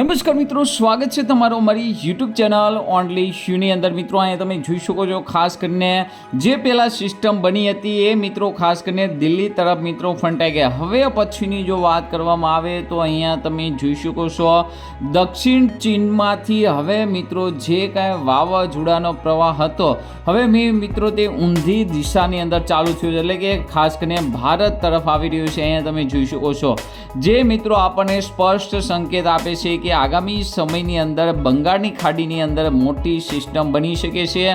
નમસ્કાર મિત્રો, સ્વાગત છે તમારો મારી યુટ્યુબ ચેનલ ઓનલી શ્યુની અંદર. મિત્રો, અહીંયા તમે જોઈ શકો છો, ખાસ કરીને જે પહેલાં સિસ્ટમ બની હતી એ મિત્રો, ખાસ કરીને દિલ્હી તરફ મિત્રો ફંટાઈ ગયા. હવે પછીની જો વાત કરવામાં આવે તો અહીંયા તમે જોઈ શકો છો, દક્ષિણ ચીનમાંથી હવે મિત્રો જે કાંઈ વાવાઝોડાનો પ્રવાહ હતો, હવે મેં મિત્રો તે ઊંધી દિશાની અંદર ચાલુ થયું છે. એટલે કે ખાસ કરીને ભારત તરફ આવી રહ્યું છે, અહીંયા તમે જોઈ શકો છો. જે મિત્રો આપણને સ્પષ્ટ સંકેત આપે છે કે આગામી સમયની અંદર બંગાળની ખાડીની અંદર મોટી સિસ્ટમ બની શકે છે.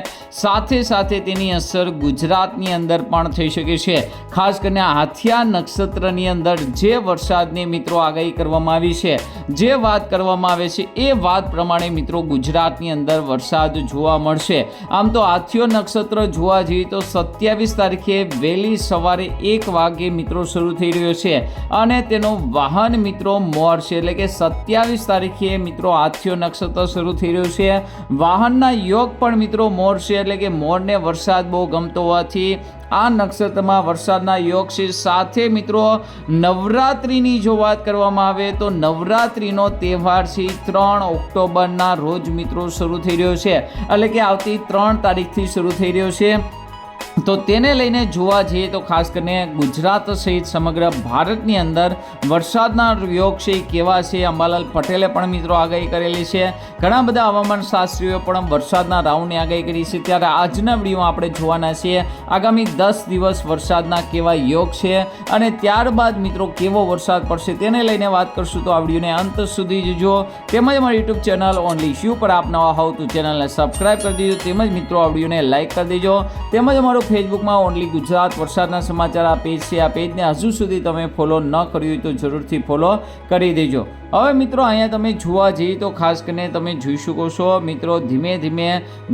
સાથે સાથે તેની અસર ગુજરાતની અંદર પણ થઈ શકે છે. ખાસ કરીને હાથિયા નક્ષત્રની અંદર જે વરસાદની મિત્રો આગાહી કરવામાં આવી છે, જે વાત કરવામાં આવે છે, એ વાત પ્રમાણે મિત્રો ગુજરાતની અંદર વરસાદ જોવા મળશે. આમ તો હાથિયો નક્ષત્ર જોવા જઈએ તો સત્યાવીસ તારીખે વહેલી સવારે એક વાગે મિત્રો શરૂ થઈ રહ્યો છે અને તેનો વાહન મિત્રો મોર છે એટલે કે સત્યાવીસ તારીખે મિત્રો આથિયો નક્ષત્ર શરૂ થઈ રહ્યું છે. વાહનના યોગ પણ મિત્રો મોર છે, એટલે કે મોરને વરસાદ બહુ ગમતો હોવાથી આ નક્ષત્રમાં વરસાદના યોગ છે. સાથે મિત્રો નવરાત્રિની જો વાત કરવામાં આવે તો નવરાત્રિનો તહેવાર છે. ત્રણ ઓક્ટોબરના રોજ મિત્રો શરૂ થઈ રહ્યો છે, એટલે કે આવતી ત્રણ તારીખથી શરૂ થઈ રહ્યો છે. તો તેને લઈને જોવા જઈએ તો ખાસ કરીને ગુજરાત સહિત સમગ્ર ભારતની અંદર વરસાદના યોગ છે કેવા છે? અંબાલાલ પટેલે પણ મિત્રો આગાહી કરેલી છે. ઘણા બધા હવામાન શાસ્ત્રીઓએ પણ વરસાદના રાઉન્ડની આગાહી કરી છે. ત્યારે આજના વિડીયોમાં આપણે જોવાના છીએ આગામી દસ દિવસ વરસાદના કેવા યોગ છે અને ત્યારબાદ મિત્રો કેવો વરસાદ પડશે તેને લઈને વાત કરશું. તો આ વિડીયોને અંત સુધી જોજો. તેમજ મારી યુટ્યુબ ચેનલ ઓનલી શ્યુ પર આપ નવા હોવ તો ચેનલને સબસ્ક્રાઈબ કરી દેજો. તેમજ મિત્રો આ વિડીયોને લાઇક કરી દેજો. તેમજ અમારો ફેસબુકમાં ઓનલી ગુજરાત. વરસાદના સમાચાર આ પેજ છે આ પેજને હજુ સુધી તમે ફોલો ન કર્યું હોય તો જરૂરથી ફોલો કરી દેજો. હવે મિત્રો, અહીંયા તમે જોવા જઈએ તો ખાસ કરીને તમે જોઈ શકો છો, મિત્રો, ધીમે ધીમે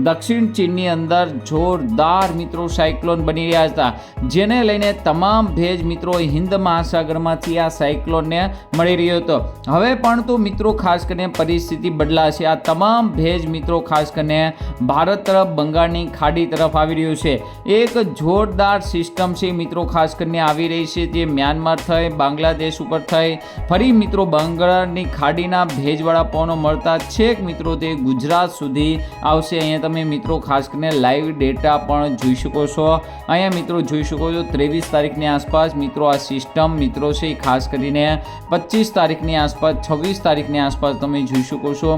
દક્ષિણ ચીનની અંદર જોરદાર મિત્રો સાયક્લોન બની રહ્યા હતા. જેને લઈને તમામ ભેજ મિત્રો હિન્દ મહાસાગરમાંથી આ સાયક્લોનને મળી રહ્યો હતો. હવે પણ તો મિત્રો, ખાસ કરીને પરિસ્થિતિ બદલાશે. આ તમામ ભેજ મિત્રો, ખાસ કરીને ભારત તરફ, બંગાળની ખાડી તરફ આવી રહ્યું છે. એક જોરદાર સિસ્ટમ છે મિત્રો ખાસ કરીને આવી રહી છે તે મ્યાનમાર થઈ, બાંગ્લાદેશ ઉપર થઈ. ફરી મિત્રો બંગાળની ખાડીના ભેજવાળા પવનો મળતા છેક મિત્રો તે ગુજરાત સુધી આવશે. અહીંયા તમે મિત્રો ખાસ કરીને લાઈવ ડેટા પણ જોઈ શકો છો. અહીંયા મિત્રો જોઈ શકો છો ત્રેવીસ તારીખની આસપાસ મિત્રો આ સિસ્ટમ મિત્રો છે ખાસ કરીને પચીસ તારીખની આસપાસ, છવ્વીસ તારીખની આસપાસ તમે જોઈ શકો છો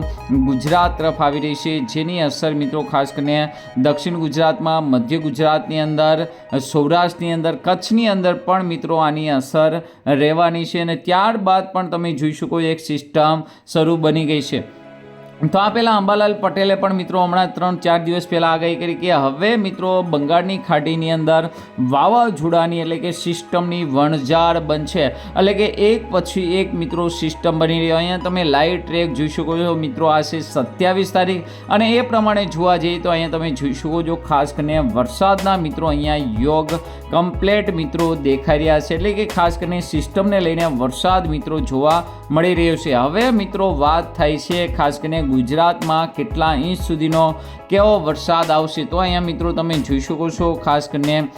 ગુજરાત તરફ આવી રહી છે. જેની અસર મિત્રો ખાસ કરીને દક્ષિણ ગુજરાતમાં, મધ્ય ગુજરાતની અંદર, સૌરાષ્ટ્રની અંદર, કચ્છની અંદર પણ મિત્રો આની અસર રહેવાની છે અને ત્યારબાદ પણ તમે જોઈ શકો એક સિસ્ટમ શરૂ બની ગઈ છે. તો આ પહેલાં અંબાલાલ પટેલે પણ મિત્રો હમણાં ત્રણ ચાર દિવસ પહેલાં આગાહી કરી કે હવે મિત્રો બંગાળની ખાડીની અંદર વાવાઝોડાની એટલે કે સિસ્ટમની વણઝાર બનશે. એટલે કે એક પછી એક મિત્રો સિસ્ટમ બની રહ્યો. અહીંયા તમે લાઈવ ટ્રેક જોઈ શકો છો. મિત્રો, આ છે સત્યાવીસ તારીખ અને એ પ્રમાણે જોવા જઈએ તો અહીંયા તમે જોઈ શકો છો ખાસ કરીને વરસાદના મિત્રો અહીંયા યોગ કમ્પ્લેટ મિત્રો દેખાઈ રહ્યા છે. એટલે કે ખાસ કરીને સિસ્ટમને લઈને વરસાદ મિત્રો જોવા મળી રહ્યો છે. હવે મિત્રો વાત થાય છે ખાસ કરીને ગુજરાતમાં કેટલા ઇંચ સુધીનો કેવો વરસાદ આવશે તો અહીંયા મિત્રો તમે જોઈ શકો છો. ખાસ કરીને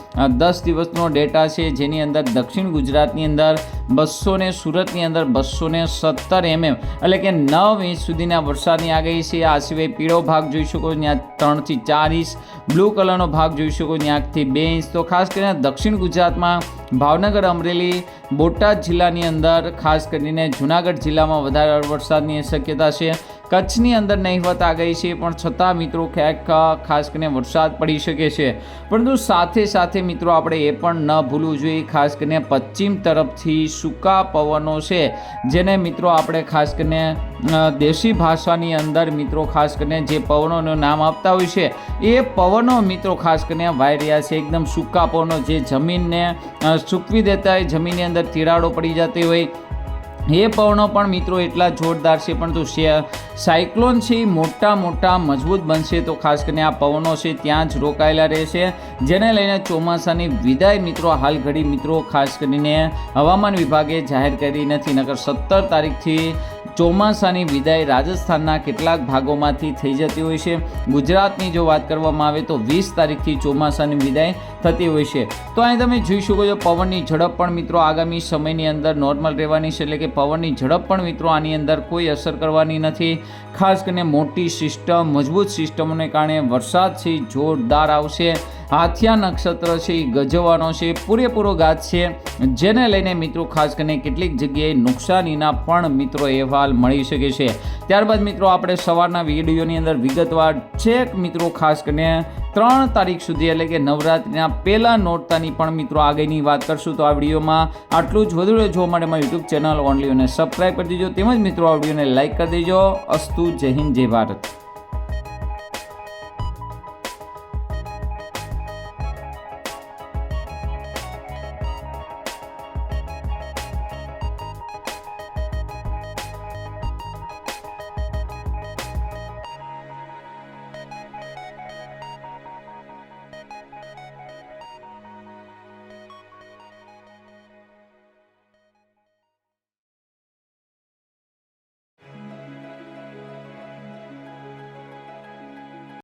દસ દિવસનો ડેટા છે જેની અંદર દક્ષિણ ગુજરાતની અંદર બસો ને સુરતની અંદર બસો ને સત્તર એમએમ એટલે કે નવ ઇંચ સુધીના વરસાદની આગાહી છે. આ સિવાય પીળો ભાગ જોઈ શકો ત્યાં ત્રણથી ચાર ઇંચ. બ્લુ કલરનો ભાગ જોઈ શકો ત્યાંથી બે ઇંચ. તો ખાસ કરીને દક્ષિણ ગુજરાતમાં ભાવનગર, અમરેલી, બોટાદ જિલ્લાની અંદર, ખાસ કરીને જુનાગઢ જિલ્લામાં વધારે વરસાદની શક્યતા છે. કચ્છની અંદર નહીવત ગઈ છે, પણ છતાં મિત્રો ક્યાંક ખાસ કરીને વરસાદ પડી શકે છે. પરંતુ સાથે સાથે મિત્રો આપણે એ પણ ન ભૂલવું જોઈએ, ખાસ કરીને પશ્ચિમ તરફથી સૂકા પવનો છે, જેને મિત્રો આપણે ખાસ કરીને દેશી ભાષાની અંદર મિત્રો ખાસ કરીને જે પવનોનું નામ આપતા હોય છે, એ પવનો મિત્રો ખાસ કરીને વાઈ રહ્યા છે. એકદમ સૂકા પવનો, જે જમીનને સૂકવી દેતા હોય, જમીનની અંદર તિરાડો પડી જતી હોય એ પવનો પણ મિત્રો એટલા જોરદાર છે, પરંતુ સે- સાયક્લોન છે મોટા મોટા મજબૂત બનશે તો ખાસ કરીને આ પવનો છે ત્યાં જ રોકાયેલા રહેશે. જેને લઈને ચોમાસાની વિદાય મિત્રો હાલ ઘડી મિત્રો ખાસ કરીને હવામાન વિભાગે જાહેર કરી નથી. નગર સત્તર તારીખથી ચોમાસાની વિદાય રાજસ્થાનના કેટલાક ભાગોમાંથી થઈ જતી હોય છે. ગુજરાતની જો વાત કરવામાં આવે તો વીસ તારીખથી ચોમાસાની વિદાય થતી હોય છે. તો અહીં તમે જોઈ શકો છો, પવનની ઝડપ પણ મિત્રો આગામી સમયની અંદર નોર્મલ રહેવાની છે. એટલે કે પવનની ઝડપ પણ મિત્રો આની અંદર કોઈ અસર કરવાની નથી. ખાસ કરીને મોટી સિસ્ટમ, મજબૂત સિસ્ટમોને કારણે વરસાદ છે જોરદાર આવશે. હાથિયા નક્ષત્ર છે, એ ગજવાનો છે, પૂરેપૂરો ગાત છે. જેને લઈને મિત્રો ખાસ કરીને કેટલીક જગ્યાએ નુકસાનીના પણ મિત્રો અહેવાલ મળી શકે છે. ત્યારબાદ મિત્રો આપણે સવારના વિડીયોની અંદર વિગતવાર ચેક મિત્રો ખાસ કરીને ત્રણ તારીખ સુધી એટલે કે નવરાત્રિના પહેલાં નોટતાની પણ મિત્રો આગળની વાત કરશું. તો આ વિડીયોમાં આટલું જ. વધુ જોવા માટે મારી યુટ્યુબ ચેનલ ઓનલી અને સબસ્ક્રાઈબ કરી દેજો. તેમજ મિત્રો આ વિડીયોને લાઇક કરી દેજો. અસ્તુ જય હિન્દ, જય ભારત.